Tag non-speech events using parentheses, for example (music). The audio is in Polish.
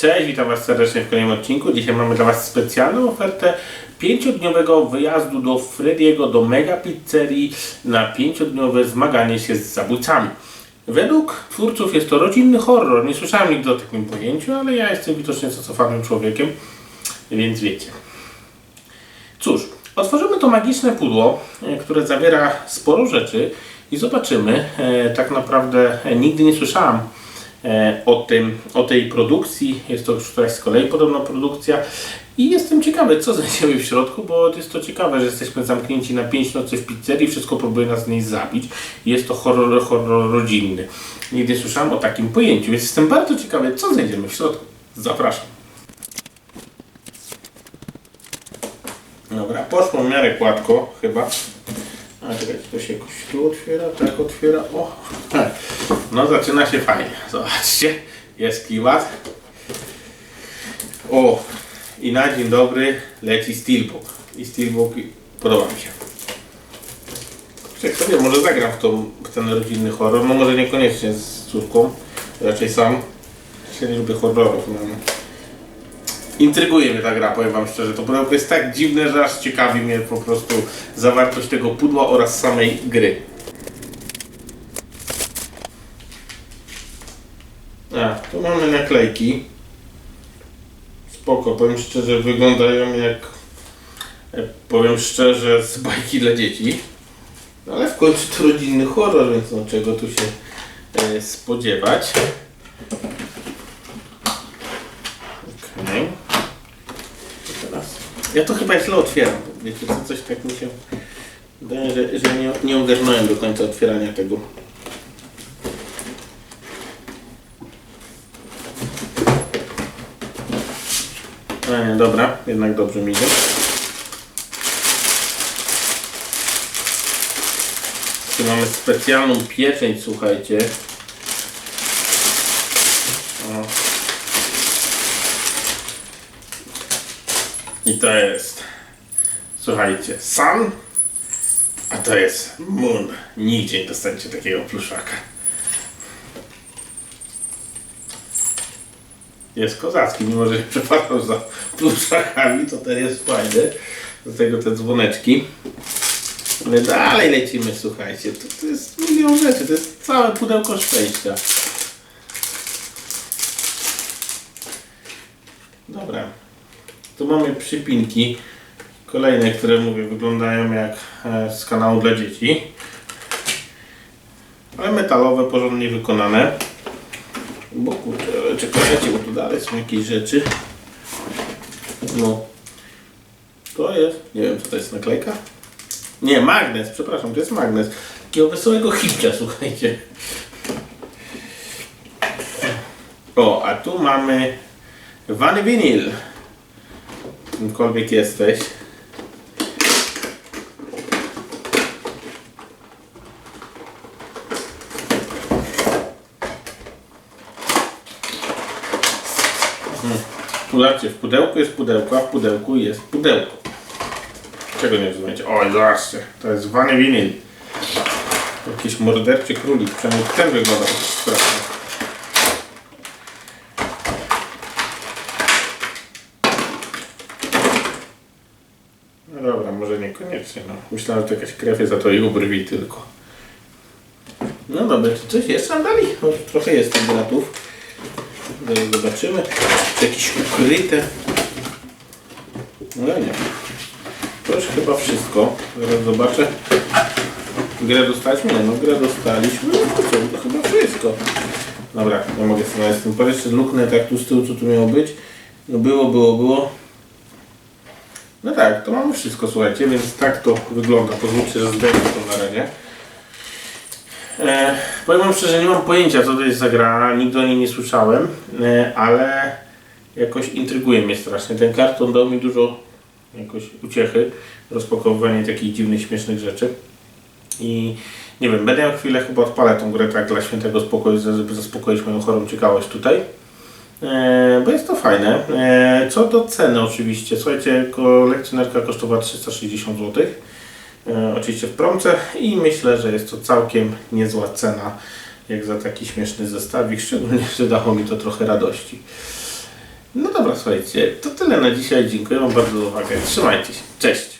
Cześć, witam Was serdecznie w kolejnym odcinku. Dzisiaj mamy dla Was specjalną ofertę pięciodniowego wyjazdu do Frediego, do Mega Pizzerii na pięciodniowe zmaganie się z zabójcami. Według twórców jest to rodzinny horror. Nie słyszałem nigdy o takim pojęciu, ale ja jestem widocznie zacofanym człowiekiem, więc wiecie. Cóż, otworzymy to magiczne pudło, e, które zawiera sporo rzeczy i zobaczymy. E, tak naprawdę e, nigdy nie słyszałam o, tym, o tej produkcji. Jest to już któraś z kolei podobna produkcja. I jestem ciekawy, co znajdziemy w środku, bo jest to ciekawe, że jesteśmy zamknięci na 5 nocy w pizzerii, wszystko próbuje nas z niej zabić. Jest to horror, horror rodzinny. Nigdy nie słyszałam o takim pojęciu, więc jestem bardzo ciekawy, co znajdziemy w środku. Zapraszam. Dobra, poszło w miarę gładko chyba. A czekajcie, to się jakoś tu otwiera, tak otwiera. O, tak. No zaczyna się fajnie. Zobaczcie, jest klimat. O, i na dzień dobry leci Steelbook. I Steelbook podoba mi się. Czekaj, sobie może zagram w, tą, w ten rodzinny horror. No może niekoniecznie z córką, raczej sam. Ja nie lubię horrorów. No. Intryguje mnie ta gra, powiem wam szczerze. To pudełko jest tak dziwne, że aż ciekawi mnie po prostu zawartość tego pudła oraz samej gry. A, tu mamy naklejki. Spoko, powiem szczerze, wyglądają jak, e, powiem szczerze, z bajki dla dzieci. No, ale w końcu to rodzinny horror, więc no czego tu się e, spodziewać. To Teraz. Ja to chyba źle otwieram. Wiecie, co coś tak mi się wydaje, że, że nie, nie ogarnąłem do końca otwierania tego. A nie, dobra, jednak dobrze mi idzie. Tu mamy specjalną pieczęć, słuchajcie. O. I to jest, słuchajcie, Sun, a to jest Moon. Nigdzie nie dostaniecie takiego pluszaka. Jest kozacki, mimo że się (laughs) przepadał za pluszakami, to ten jest fajny. Do tego te dzwoneczki. Ale dalej lecimy, słuchajcie. To, to jest milion rzeczy, to jest całe pudełko szczęścia. Dobra. Tu mamy przypinki. Kolejne, które mówię, wyglądają jak e, z kanału dla dzieci. Ale metalowe, porządnie wykonane. Bo kurczę, czekajcie, bo tu dalej są jakieś rzeczy. No. To jest, nie wiem co to jest, naklejka? Nie, magnes, przepraszam, to jest magnes. Takiego wesołego hipcia, (laughs) słuchajcie. O, a tu mamy Wany Vinyl. Kimkolwiek jesteś. Zobaczcie, w pudełku jest pudełko, a w pudełku jest pudełko. Czego nie rozumiecie? Oj, zobaczcie, to jest Wany Vinyl. Jakiś morderczy królik, przynajmniej ten wygląda strasznie. No dobra, może niekoniecznie. No. Myślałem, że to jakaś krew jest, a to u brwi tylko. No dobra, czy coś jest tam dalej? Trochę jest tych gratów. Zaraz zobaczymy. Czy jakieś ukryte. No nie. To już chyba wszystko. Zaraz zobaczę. Grę dostaliśmy? Nie, no grę dostaliśmy. No to to chyba wszystko. Dobra, nie mogę sobie z tym. Jeszcze luknę tak tu z tyłu, co tu miało być. No było, było, było. No tak, to mamy wszystko, słuchajcie, więc tak to wygląda. Pozwólcie, że zdejmę to na razie. E, powiem wam szczerze, nie mam pojęcia co to jest za gra, nigdy o niej nie słyszałem, e, ale jakoś intryguje mnie strasznie. Ten karton dał mi dużo jakoś uciechy, rozpakowywanie takich dziwnych, śmiesznych rzeczy. I nie wiem, będę miał chwilę, chyba odpalę tą grę tak dla świętego spokoju, żeby zaspokoić moją chorą ciekawość tutaj. E, bo jest to fajne. E, co do ceny oczywiście, słuchajcie, kolekcjonerka kosztowała 360 zł. E, oczywiście w promce i myślę, że jest to całkiem niezła cena jak za taki śmieszny zestawik, szczególnie, że dało mi to trochę radości. Dobra, słuchajcie, to tyle na dzisiaj. Dziękuję Wam bardzo za uwagę. Trzymajcie się. Cześć.